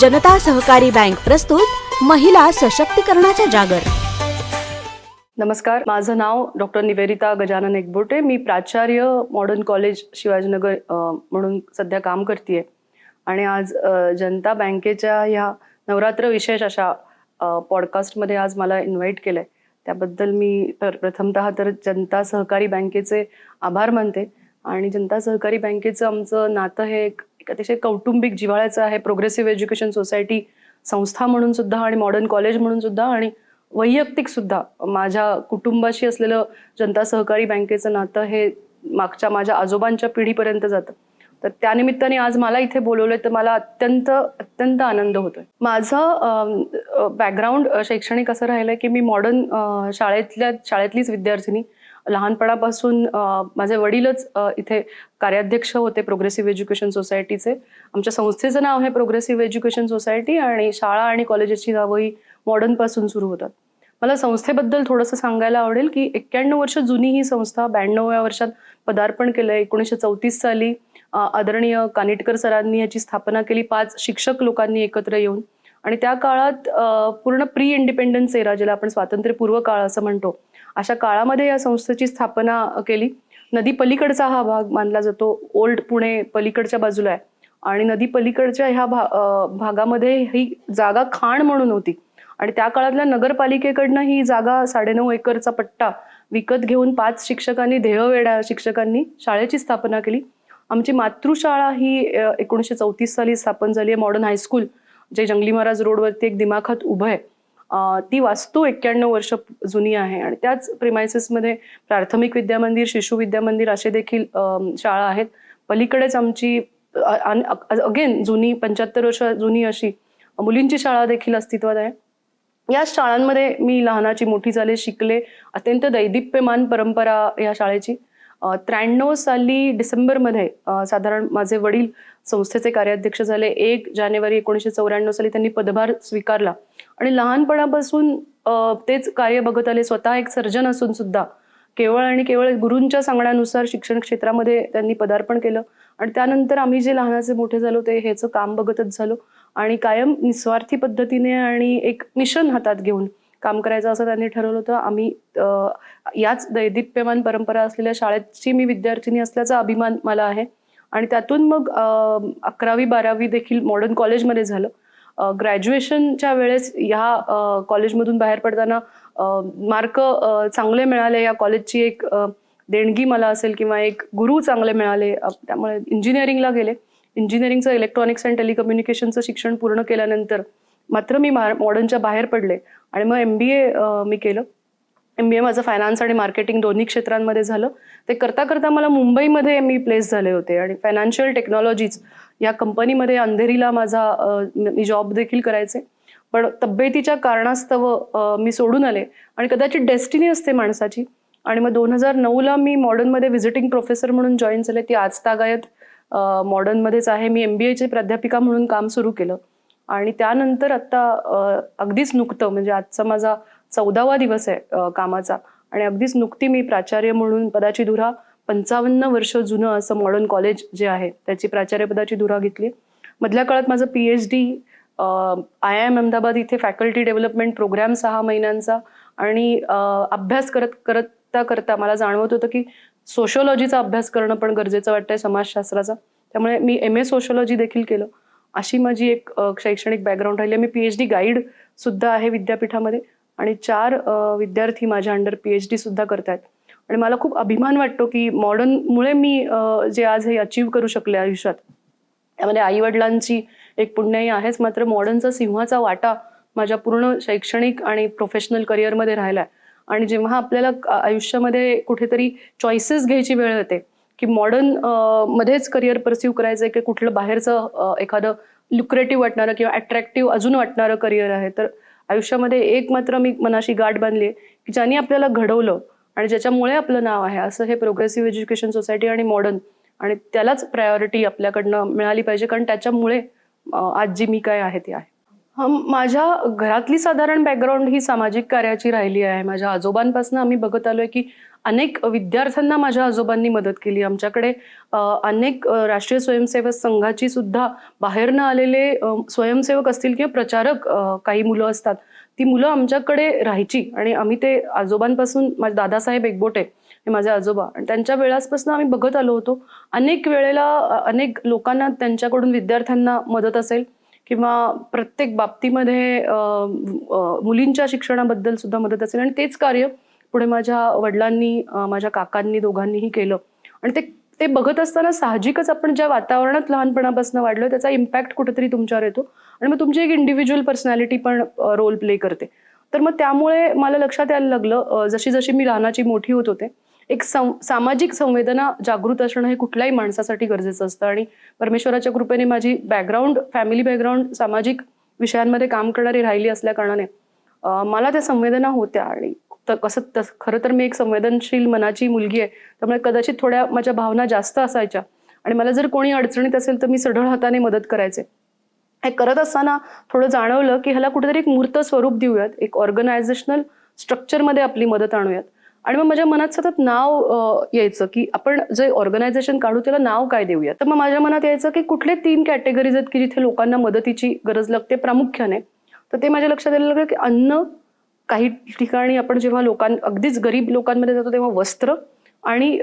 जनता सहकारी बँक प्रस्तुत महिला सशक्तीकरणाचा जागर. नमस्कार माझं नाव डॉक्टर निवेदिता गजानन एकबोटे. मी प्राचार्य मॉडर्न कॉलेज शिवाजीनगर म्हणून सध्या काम करते आणि आज जनता बँकेच्या ह्या नवरात्र विशेष अशा पॉडकास्टमध्ये आज मला इन्व्हाइट केलं आहे त्याबद्दल मी तर प्रथमतः तर जनता सहकारी बँकेचे आभार मानते. आणि जनता सहकारी बँकेचं आमचं नातं हे एक एक अतिशय कौटुंबिक जिव्हाळ्याचं आहे. प्रोग्रेसिव्ह एज्युकेशन सोसायटी संस्था म्हणून सुद्धा आणि मॉडर्न कॉलेज म्हणून सुद्धा आणि वैयक्तिक सुद्धा माझ्या कुटुंबाशी असलेलं जनता सहकारी बँकेचं नातं हे मागच्या माझ्या आजोबांच्या पिढीपर्यंत जातं. तर त्यानिमित्ताने आज मला इथे बोलवलंय तर मला अत्यंत अत्यंत आनंद होतोय. माझं बॅकग्राऊंड शैक्षणिक असं राहिलंय की मी मॉडर्न शाळेतल्या शाळेतलीच विद्यार्थिनी लहानपणापासून माझे वडीलच इथे कार्याध्यक्ष होते प्रोग्रेसिव्ह एज्युकेशन सोसायटीचे आमच्या संस्थेचं नाव आहे प्रोग्रेसिव्ह एज्युकेशन सोसायटी आणि शाळा आणि कॉलेजेसची नावं ही मॉडर्नपासून सुरू होतात. मला संस्थेबद्दल थोडंसं सांगायला आवडेल की एक्क्याण्णव वर्ष जुनी ही संस्था ब्याण्णव्या वर्षात पदार्पण केलं. एकोणीसशे चौतीस साली आदरणीय कानिटकर सरांनी याची स्थापना केली. पाच शिक्षक लोकांनी एकत्र येऊन आणि त्या काळात पूर्ण प्री इंडिपेंडन्स एरा ज्याला आपण स्वातंत्र्यपूर्व काळ असं म्हणतो अशा काळामध्ये या संस्थेची स्थापना केली. नदी पलीकडचा हा भाग मानला जातो. ओल्ड पुणे पलीकडच्या बाजूला आहे. आणि नदी पलीकडच्या ह्या भा भागामध्ये ही जागा खाण म्हणून होती. आणि त्या काळातल्या नगरपालिकेकडनं ही जागा साडेनऊ एकरचा पट्टा विकत घेऊन पाच शिक्षकांनी ध्येयवेड्या शिक्षकांनी शाळेची स्थापना केली. आमची मातृशाळा ही एकोणीसशे चौतीस साली स्थापन झाली आहे. मॉडर्न हायस्कूल जे जंगली महाराज रोडवरती एक दिमाखात उभं आहे. ती वास्तू एक्क्याण्णव वर्ष जुनी आहे. आणि त्याच प्रिमायसेसमध्ये प्राथमिक विद्यामंदिर शिशु विद्यामंदिर असे देखील शाळा आहेत. पलीकडेच आमची अगेन जुनी पंच्याहत्तर वर्ष जुनी अशी मुलींची शाळा देखील अस्तित्वात आहे. या शाळांमध्ये मी लहानाची मोठी झाले शिकले. अत्यंत दैदिप्यमान परंपरा या शाळेची. त्र्याण्णव साली डिसेंबरमध्ये साधारण माझे वडील संस्थेचे कार्याध्यक्ष झाले. एक जानेवारी एकोणीसशे चौऱ्याण्णव साली त्यांनी पदभार स्वीकारला. आणि लहानपणापासून तेच कार्य बघत आले. स्वतः एक सर्जन असून सुद्धा केवळ आणि केवळ गुरूंच्या सांगण्यानुसार शिक्षण क्षेत्रामध्ये त्यांनी पदार्पण केलं. आणि त्यानंतर आम्ही जे लहानाचे मोठे झालो ते ह्याचं काम बघतच झालो. आणि कायम निस्वार्थी पद्धतीने आणि एक मिशन हातात घेऊन काम करायचं असं त्यांनी ठरवलं होतं. आम्ही याच दैदिप्यमान परंपरा असलेल्या शाळेची मी विद्यार्थिनी असल्याचा अभिमान मला आहे. आणि त्यातून मग अकरावी बारावी देखील मॉडर्न कॉलेजमध्ये झालं. ग्रॅज्युएशनच्या वेळेस ह्या कॉलेजमधून बाहेर पडताना मार्क चांगले मिळाले. या कॉलेजची एक देणगी मला असेल किंवा एक गुरु चांगले मिळाले. त्यामुळे इंजिनिअरिंगला गेले. इंजिनिअरिंगचं इलेक्ट्रॉनिक्स अँड टेलिकम्युनिकेशनचं शिक्षण पूर्ण केल्यानंतर मात्र मी मॉडर्नच्या बाहेर पडले. आणि मग एम बी ए मी केलं. एम बी ए माझं फायनान्स आणि मार्केटिंग दोन्ही क्षेत्रांमध्ये झालं. ते करता करता मला मुंबईमध्ये मी प्लेस झाले होते. आणि फायनान्शियल टेक्नॉलॉजीज या कंपनीमध्ये अंधेरीला माझा मी जॉब देखील करायचे. पण तब्येतीच्या कारणास्तव मी सोडून आले. आणि कदाचित डेस्टिनी असते माणसाची. आणि मग दोन हजार नऊला मी मॉडर्नमध्ये व्हिजिटिंग प्रोफेसर म्हणून जॉईन झाले. ती आज तागायत मॉडर्नमध्येच आहे. मी एम बी एची प्राध्यापिका म्हणून काम सुरू केलं. आणि त्यानंतर आत्ता अगदीच नुकतं म्हणजे आजचा माझा चौदावा दिवस आहे कामाचा. आणि अगदीच नुकती मी प्राचार्य म्हणून पदाची धुरा पंचावन्न वर्ष जुनं असं मॉडर्न कॉलेज जे आहे त्याची प्राचार्यपदाची धुरा घेतली. मधल्या काळात माझं P H D I I M Ahmedabad इथे फॅकल्टी डेव्हलपमेंट प्रोग्राम सहा महिन्यांचा. आणि अभ्यास करत करता करता मला जाणवत होतं की सोशोलॉजीचा अभ्यास करणं पण गरजेचं वाटतंय समाजशास्त्राचा. त्यामुळे मी एम ए सोशोलॉजी देखील केलं. अशी माझी एक शैक्षणिक बॅकग्राऊंड राहिली. मी पी एच डी गाईड सुद्धा आहे विद्यापीठामध्ये. आणि चार विद्यार्थी माझ्या अंडर पी एच डी सुद्धा आहेत आणि मला खूप अभिमान वाटतो की मॉडर्नमुळे मी जे आज हे अचीव करू शकले आयुष्यात त्यामध्ये आईवडिलांची एक पुण्याही आहेच मात्र मॉडर्नचा सिंहाचा वाटा माझ्या पूर्ण शैक्षणिक आणि प्रोफेशनल करिअरमध्ये राहिला आहे आणि जेव्हा आपल्याला आयुष्यामध्ये कुठेतरी चॉईसेस घ्यायची वेळ येते की मॉडर्न मध्येच करिअर परस्यू करायचं आहे की कुठलं बाहेरचं एखादं लुक्रेटिव्ह वाटणारं किंवा अट्रॅक्टिव्ह अजून वाटणारं करिअर आहे तर आयुष्यामध्ये एक मात्र मी मनाशी गाठ बांधली आहे की ज्यांनी आपल्याला घडवलं आणि ज्याच्यामुळे आपलं नाव आहे. असं हे प्रोग्रेसिव्ह एज्युकेशन सोसायटी आणि मॉडर्न आणि त्यालाच प्रायोरिटी आपल्याकडनं मिळाली पाहिजे. कारण त्याच्यामुळे आज जी मी काय आहे ती आहे. माझ्या घरातली साधारण बॅकग्राऊंड ही सामाजिक कार्याची राहिली आहे. माझ्या आजोबांपासून आम्ही बघत आलोय की अनेक विद्यार्थ्यांना माझ्या आजोबांनी मदत केली. आमच्याकडे अनेक राष्ट्रीय स्वयंसेवक संघाची सुद्धा बाहेरनं आलेले स्वयंसेवक असतील किंवा प्रचारक काही मुलं असतात. ती मुलं आमच्याकडे राहायची आणि आम्ही ते आजोबांपासून माझे दादासाहेब एकबोटे हे माझे आजोबा आणि त्यांच्या वेळासपासून आम्ही बघत आलो होतो. अनेक वेळेला अनेक लोकांना त्यांच्याकडून विद्यार्थ्यांना मदत असेल किंवा प्रत्येक बाबतीमध्ये मुलींच्या शिक्षणाबद्दल सुद्धा मदत असेल आणि तेच कार्य पुढे माझ्या वडिलांनी माझ्या काकांनी दोघांनीही केलं. आणि ते ते बघत असताना साहजिकच आपण ज्या वातावरणात लहानपणापासून वाढलो त्याचा इम्पॅक्ट कुठेतरी तुमच्यावर येतो. आणि मग तुमची एक इंडिव्हिज्युअल पर्सनॅलिटी पण रोल प्ले करते. तर मग त्यामुळे मला लक्षात यायला लागलं जशी जशी मी लहानाची मोठी होत होते एक सं सामाजिक संवेदना जागृत असणं हे कुठल्याही माणसासाठी गरजेचं असतं. आणि परमेश्वराच्या कृपेने माझी बॅकग्राऊंड फॅमिली बॅकग्राऊंड सामाजिक विषयांमध्ये काम करणारी राहिली असल्या कारणाने मला त्या संवेदना होत्या. आणि कसं तस खरं तर मी एक संवेदनशील मनाची मुलगी आहे. त्यामुळे कदाचित थोड्या माझ्या भावना जास्त असायच्या. आणि मला जर कोणी अडचणीत असेल तर मी सढळ हाताने मदत करायचे. हे करत असताना थोडं जाणवलं की ह्याला कुठेतरी एक मूर्त स्वरूप देऊयात. एक ऑर्गनायझेशनल स्ट्रक्चरमध्ये आपली मदत आणूयात. आणि मग माझ्या मनात सतत नाव यायचं की आपण जे ऑर्गनायझेशन काढू त्याला नाव काय देऊया तर मग माझ्या मनात यायचं की कुठले तीन कॅटेगरीज आहेत की जिथे लोकांना मदतीची गरज लागते प्रामुख्याने? तर ते माझ्या लक्षात यायला लागलं की अन्न काही ठिकाणी आपण जेव्हा लोकां अगदीच गरीब लोकांमध्ये जातो तेव्हा वस्त्र आणि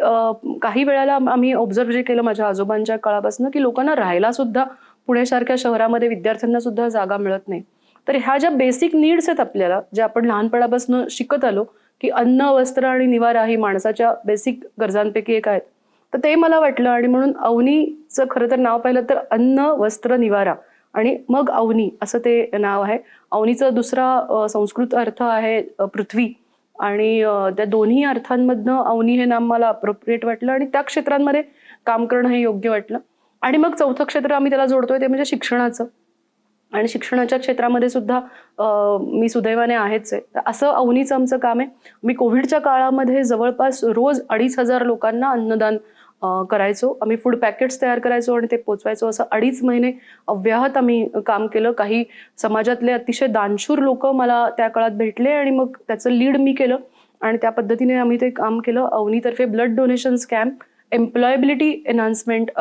काही वेळेला आम्ही ऑब्झर्व जे केलं माझ्या आजोबांच्या काळापासून की लोकांना राहायला सुद्धा पुण्यासारख्या शहरामध्ये विद्यार्थ्यांना सुद्धा जागा मिळत नाही. तर ह्या ज्या बेसिक नीड्स आहेत आपल्याला ज्या आपण लहानपणापासून शिकत आलो की अन्न वस्त्र आणि निवारा ही माणसाच्या बेसिक गरजांपैकी एक आहेत. तर ते मला वाटलं आणि म्हणून अवनीचं खरं तर नाव पाहिलं तर अन्न वस्त्र निवारा. आणि मग अवनी असं ते नाव आहे. अवनीचा दुसरा संस्कृत अर्थ आहे पृथ्वी. आणि त्या दोन्ही अर्थांमधनं अवनी हे नाम मला अप्रोप्रिएट वाटलं आणि त्या क्षेत्रांमध्ये काम करणं हे योग्य वाटलं. आणि मग चौथं क्षेत्र आम्ही त्याला जोडतोय ते म्हणजे शिक्षणाचं. आणि शिक्षणाच्या क्षेत्रामध्ये सुद्धा मी सुदैवाने आहेच आहे. तर असं अवनीचं आमचं काम आहे. मी कोविडच्या काळामध्ये जवळपास रोज अडीच हजार लोकांना अन्नदान करायचो. आम्ही फूड पॅकेट्स तयार करायचो आणि ते पोचवायचो. असं अडीच महिने अव्याहत आम्ही काम केलं. काही समाजातले अतिशय दानशूर लोक मला त्या काळात भेटले आणि मग त्याचं लीड मी केलं. आणि त्या पद्धतीने आम्ही ते काम केलं. अवनीतर्फे blood donation camp employability enhancement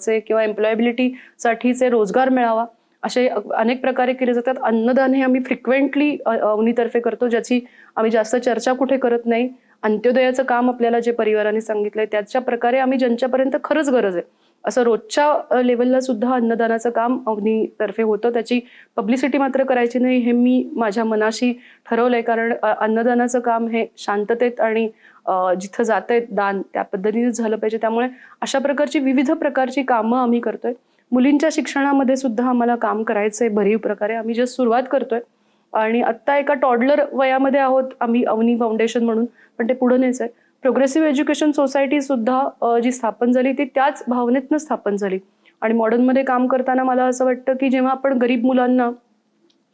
चे किंवा एम्प्लॉयबिलिटीसाठीचे रोजगार मिळावा. असे अनेक प्रकारे केले जातात. अन्नदान हे आम्ही फ्रिक्वेंटली अवनीतर्फे करतो ज्याची आम्ही जास्त चर्चा कुठे करत नाही. अंत्योदयाचं काम आपल्याला जे परिवाराने सांगितलंय त्याच्या प्रकारे आम्ही ज्यांच्यापर्यंत खरंच गरज आहे. असं रोजच्या लेवलला सुद्धा अन्नदानाचं काम अवनीतर्फे होतं. त्याची पब्लिसिटी मात्र करायची नाही हे मी माझ्या मनाशी ठरवलंय. कारण अन्नदानाचं काम हे शांततेत आणि जिथं जात आहेत दान त्या पद्धतीनेच झालं पाहिजे. त्यामुळे अशा प्रकारची विविध प्रकारची कामं आम्ही करतोय. मुलींच्या शिक्षणामध्ये सुद्धा आम्हाला काम करायचं आहे भरीव प्रकारे. आम्ही जस्ट सुरुवात करतोय. आणि आत्ता एका टॉडलर वयामध्ये आहोत आम्ही अवनी फाउंडेशन म्हणून. पण ते पुढं नाहीच आहे. प्रोग्रेसिव्ह एज्युकेशन सोसायटी सुद्धा जी स्थापन झाली ती त्याच भावनेतनं स्थापन झाली. आणि मॉडर्नमध्ये काम करताना मला असं वाटतं की जेव्हा आपण गरीब मुलांना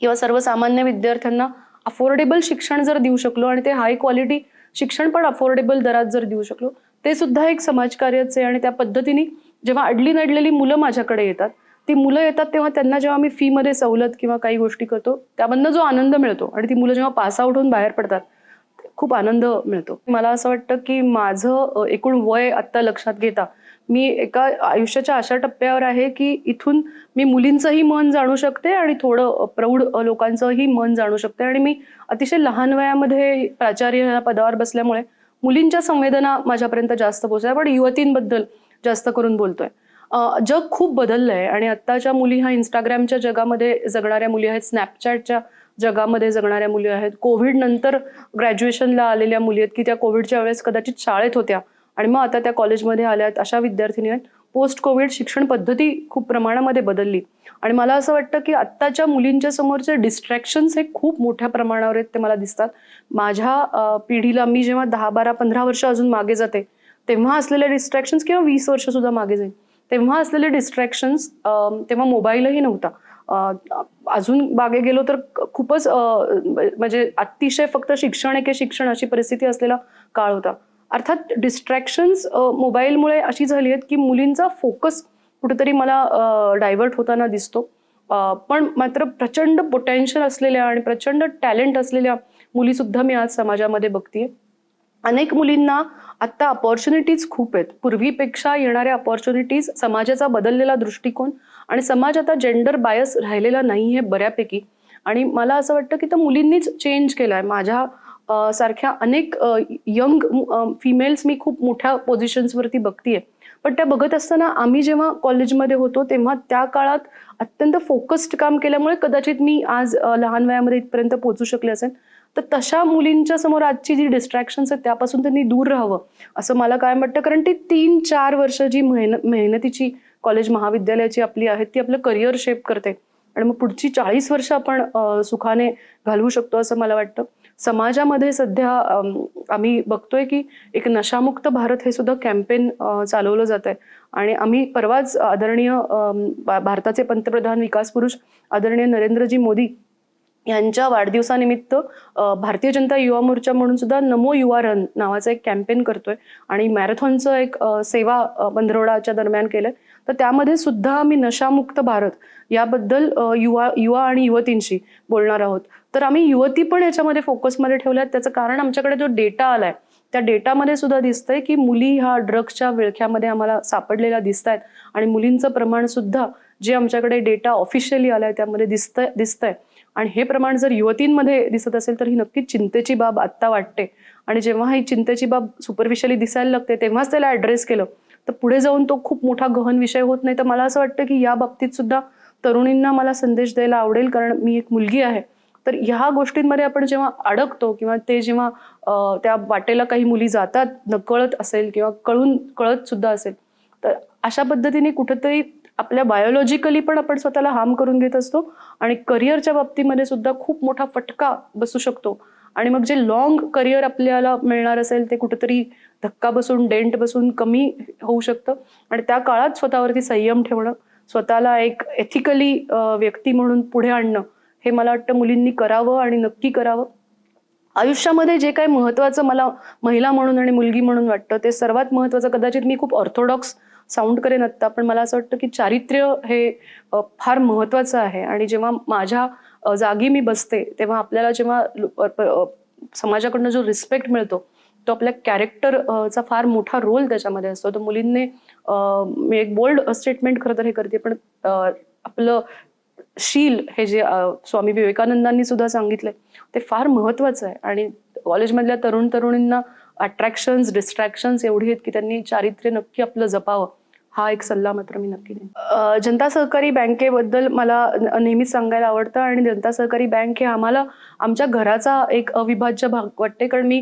किंवा सर्वसामान्य विद्यार्थ्यांना अफोर्डेबल शिक्षण जर देऊ शकलो आणि ते हाय क्वालिटी शिक्षण पण अफोर्डेबल दरात जर देऊ शकलो ते सुद्धा एक समाजकार्याचे आहे. आणि त्या पद्धतीने जेव्हा अडली नडलेली मुलं माझ्याकडे येतात ती मुलं येतात तेव्हा त्यांना जेव्हा मी फीमध्ये सवलत किंवा काही गोष्टी करतो त्यामधनं जो आनंद मिळतो आणि ती मुलं जेव्हा पास आउट होऊन बाहेर पडतात खूप आनंद मिळतो. मला असं वाटतं की माझं एकूण वय आत्ता लक्षात घेता मी एका आयुष्याच्या अशा टप्प्यावर आहे की इथून मी मुलींचंही मन जाणू शकते आणि थोडं प्रौढ लोकांचंही मन जाणू शकते आणि मी अतिशय लहान वयामध्ये प्राचार्य या पदावर बसल्यामुळे मुलींच्या संवेदना माझ्यापर्यंत जास्त पोहोचल्या पण युवतींबद्दल जास्त करून बोलतोय. जग खूप बदललं आहे आणि आत्ताच्या मुली ह्या इंस्टाग्रामच्या जगामध्ये जगणाऱ्या मुली आहेत स्नॅपचॅटच्या जगामध्ये जगणाऱ्या मुली आहेत. कोविड नंतर ग्रॅज्युएशनला आलेल्या मुली आहेत की त्या कोविडच्या वेळेस कदाचित शाळेत होत्या आणि मग आता त्या कॉलेजमध्ये आल्या आहेत अशा विद्यार्थिनी आहेत. पोस्ट कोविड शिक्षण पद्धती खूप प्रमाणामध्ये बदलली. आणि मला असं वाटतं की आत्ताच्या मुलींच्या समोरचे डिस्ट्रॅक्शन्स हे खूप मोठ्या प्रमाणावर आहेत ते मला दिसतात. माझ्या पिढीला मी जेव्हा दहा बारा पंधरा वर्ष अजून मागे जाते तेव्हा असलेले डिस्ट्रॅक्शन्स किंवा वीस वर्ष सुद्धा मागे जाईल तेव्हा असलेले डिस्ट्रॅक्शन्स तेव्हा मोबाईलही नव्हता. अजून मागे गेलो तर खूपच म्हणजे अतिशय फक्त शिक्षण एके शिक्षण अशी परिस्थिती असलेला काळ होता. अर्थात डिस्ट्रॅक्शन्स मोबाईलमुळे अशी झाली आहेत की मुलींचा फोकस कुठेतरी मला डायव्हर्ट होताना दिसतो. पण मात्र प्रचंड पोटेन्शियल असलेल्या आणि प्रचंड टॅलेंट असलेल्या मुलीसुद्धा मी आज समाजामध्ये बघते अनेक मुलींना आत्ता अपॉर्च्युनिटीज खूप आहेत. पूर्वीपेक्षा येणाऱ्या अपॉर्च्युनिटीज समाजाचा बदललेला दृष्टिकोन आणि समाज आता जेंडर बायस राहिलेला नाही आहे बऱ्यापैकी. आणि मला असं वाटतं की तर मुलींनीच चेंज केला आहे माझ्या सारख्या अनेक यंग फिमेल्स मी खूप मोठ्या पोझिशन्सवरती बघतीये. पण त्या बघत असताना आम्ही जेव्हा कॉलेजमध्ये होतो तेव्हा त्या काळात अत्यंत फोकस्ड काम केल्यामुळे कदाचित मी आज लहान वयामध्ये इथपर्यंत पोहोचू शकले असेल तर तशा मुलींच्या समोर आजची जी डिस्ट्रॅक्शन्स आहेत त्यापासून त्यांनी दूर राहावं असं मला काय वाटतं. कारण ती तीन चार वर्ष जी मेहनत मेहनतीची कॉलेज महाविद्यालयाची आपली आहेत ती आपलं करिअर शेप करते. आणि मग पुढची चाळीस वर्ष आपण सुखाने घालवू शकतो असं मला वाटतं. समाजामध्ये सध्या आम्ही बघतोय की एक नशामुक्त भारत हे सुद्धा कॅम्पेन चालवलं जात आहे. आणि आम्ही परवाच आदरणीय भारताचे पंतप्रधान विकास पुरुष आदरणीय नरेंद्रजी मोदी यांच्या वाढदिवसानिमित्त भारतीय जनता युवा मोर्चा म्हणून सुद्धा नमो युवा रन नावाचा एक कॅम्पेन करतोय. आणि मॅरेथॉनचं एक सेवा अ, पंधरवडाच्या दरम्यान केलं तर त्यामध्ये सुद्धा आम्ही नशामुक्त भारत याबद्दल युवा युवा आणि युवतींशी बोलणार आहोत. तर आम्ही युवती पण याच्यामध्ये फोकसमध्ये ठेवल्यात. त्याचं कारण आमच्याकडे जो डेटा आलाय त्या डेटामध्ये सुद्धा दिसतंय की मुली ह्या ड्रग्सच्या विळख्यामध्ये आम्हाला सापडलेल्या दिसत आहेत आणि मुलींचं प्रमाण सुद्धा जे आमच्याकडे डेटा ऑफिशियली आलाय त्यामध्ये दिसतंय दिसतंय. आणि हे प्रमाण जर युवतींमध्ये दिसत असेल तर ही नक्कीच चिंतेची बाब आत्ता वाटते. आणि जेव्हा ही चिंतेची बाब सुपरफिशियली दिसायला लागते तेव्हाच त्याला ॲड्रेस केलं. तर पुढे जाऊन तो खूप मोठा गहन विषय होत नाही. तर मला असं वाटतं की या बाबतीत सुद्धा तरुणींना मला संदेश द्यायला आवडेल कारण मी एक मुलगी आहे. तर ह्या गोष्टींमध्ये आपण जेव्हा अडकतो किंवा ते जेव्हा त्या वाटेला काही मुली जातात नकळत असेल किंवा कळून कळत सुद्धा असेल तर अशा पद्धतीने कुठेतरी आपल्या बायोलॉजिकली पण आपण स्वतःला हार्म करून घेत असतो आणि करिअरच्या बाबतीमध्ये सुद्धा खूप मोठा फटका बसू शकतो. आणि मग जे लॉंग करिअर आपल्याला मिळणार असेल ते कुठेतरी धक्का बसून डेंट बसून कमी होऊ शकतं. आणि त्या काळात स्वतःवरती संयम ठेवणं स्वतःला एक एथिकली व्यक्ती म्हणून पुढे आणणं हे मला वाटतं मुलींनी करावं आणि नक्की करावं. आयुष्यामध्ये जे काही महत्वाचं मला महिला म्हणून आणि मुलगी म्हणून वाटतं ते सर्वात महत्वाचं कदाचित मी खूप ऑर्थोडॉक्स साऊंड करेन आत्ता पण मला असं वाटतं की चारित्र्य हे फार महत्त्वाचं आहे. आणि जेव्हा माझ्या जागी मी बसते तेव्हा आपल्याला जेव्हा समाजाकडनं जो रिस्पेक्ट मिळतो तो आपल्या कॅरेक्टर चा फार मोठा रोल त्याच्यामध्ये असतो. तर मुलींनी मी एक बोल्ड स्टेटमेंट खरं तर हे करते पण आपलं शील हे जे स्वामी विवेकानंदांनी सुद्धा सांगितलंय ते फार महत्वाचं आहे. आणि कॉलेजमधल्या तरुण तरुणींना अट्रॅक्शन्स डिस्ट्रॅक्शन्स एवढी आहेत की त्यांनी चारित्र्य नक्की आपलं जपावं. हा एक सल्ला मात्र मी नक्की देईन. जनता सहकारी बँकेबद्दल मला नेहमीच सांगायला आवडतं आणि जनता सहकारी बँक हे आम्हाला आमच्या घराचा एक अविभाज्य भाग वाटते. कारण मी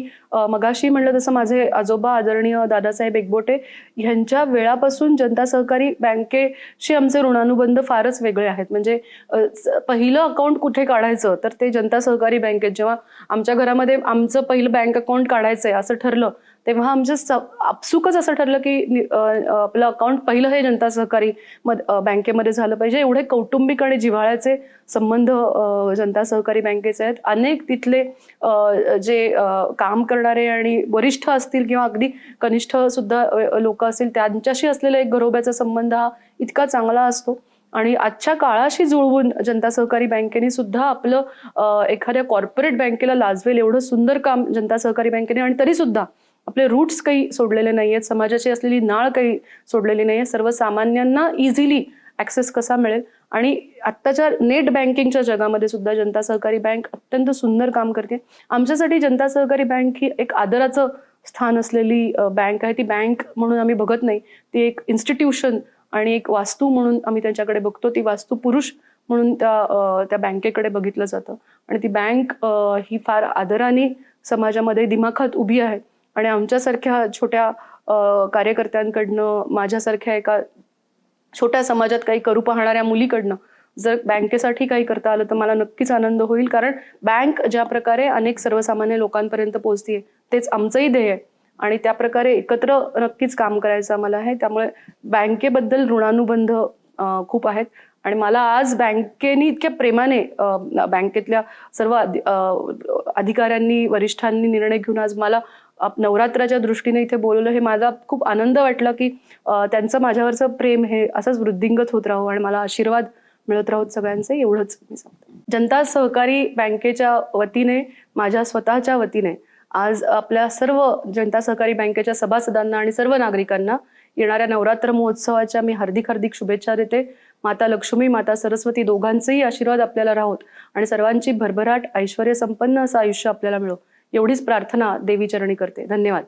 मगाशी म्हणलं तसं माझे आजोबा आदरणीय दादासाहेब एकबोटे ह्यांच्या वेळापासून जनता सहकारी बँकेशी आमचे ऋणानुबंध फारच वेगळे आहेत. म्हणजे पहिलं अकाउंट कुठे काढायचं? तर ते जनता सहकारी बँकेत जेव्हा आमच्या घरामध्ये आमचं पहिलं बँक अकाउंट आहे असं ठरलं तेव्हा आमचं स- आपसुकच असं ठरलं की आपलं अकाउंट पहिलं हे जनता सहकारी मध- बँकेमध्ये झालं पाहिजे. एवढे कौटुंबिक आणि जिव्हाळ्याचे संबंध जनता सहकारी बँकेचे आहेत. अनेक तिथले जे काम करणारे आणि वरिष्ठ असतील किंवा अगदी कनिष्ठ सुद्धा लोक असतील त्यांच्याशी असलेला एक घरोब्याचा संबंध हा इतका चांगला असतो. आणि आजच्या काळाशी जुळवून जनता सहकारी बँकेने सुद्धा आपलं एखाद्या कॉर्पोरेट बँकेला लाजवेल एवढं सुंदर काम जनता सहकारी बँकेने आणि तरी सुद्धा आपले रूट्स काही सोडलेले नाही आहेत समाजाची असलेली नाळ काही सोडलेली नाही आहे सर्वसामान्यांना इझिली ॲक्सेस कसा मिळेल? आणि आत्ताच्या नेट बँकिंगच्या जगामध्ये सुद्धा जनता सहकारी बँक अत्यंत सुंदर काम करते. आमच्यासाठी जनता सहकारी बँक ही एक आदराचं स्थान असलेली बँक आहे. ती बँक म्हणून आम्ही बघत नाही. ती एक इन्स्टिट्यूशन आणि एक वास्तू म्हणून आम्ही त्यांच्याकडे बघतो. ती वास्तू पुरुष म्हणून त्या त्या बँकेकडे बघितलं जातं. आणि ती बँक ही फार आदराने समाजामध्ये दिमाखात उभी आहे. आणि आमच्यासारख्या छोट्या कार्यकर्त्यांकडनं माझ्यासारख्या एका छोट्या समाजात काही करू पाहणाऱ्या मुलीकडनं जर बँकेसाठी काही करता आलं तर मला नक्कीच आनंद होईल. कारण बँक ज्या प्रकारे अनेक सर्वसामान्य लोकांपर्यंत पोहोचते तेच आमचंही ध्येय आहे. आणि त्या प्रकारे एकत्र नक्कीच काम करायचं आम्हाला आहे. त्यामुळे बँकेबद्दल ऋणानुबंध खूप आहेत. आणि मला आज बँकेने इतक्या प्रेमाने बँकेतल्या सर्व अधिकाऱ्यांनी वरिष्ठांनी निर्णय घेऊन आज मला नवरात्राच्या दृष्टीने इथे बोलवलं हे मला खूप आनंद वाटला की त्यांचं माझ्यावरचं प्रेम हे असंच वृद्धिंगत होत राहो आणि मला आशीर्वाद मिळत राहूत सगळ्यांचे एवढंच मी सांगते. जनता सहकारी बँकेच्या वतीने माझ्या स्वतःच्या वतीने आज आपल्या सर्व जनता सहकारी बँकेच्या सभासदांना आणि सर्व नागरिकांना येणाऱ्या नवरात्र महोत्सवाच्या मी हार्दिक हार्दिक शुभेच्छा देते. माता लक्ष्मी माता सरस्वती दोघांचेही आशीर्वाद आपल्याला राहोत आणि सर्वांची भरभराट ऐश्वर संपन्न असं आयुष्य आपल्याला मिळो. एवढीच प्रार्थना देवीचरणी करते. धन्यवाद.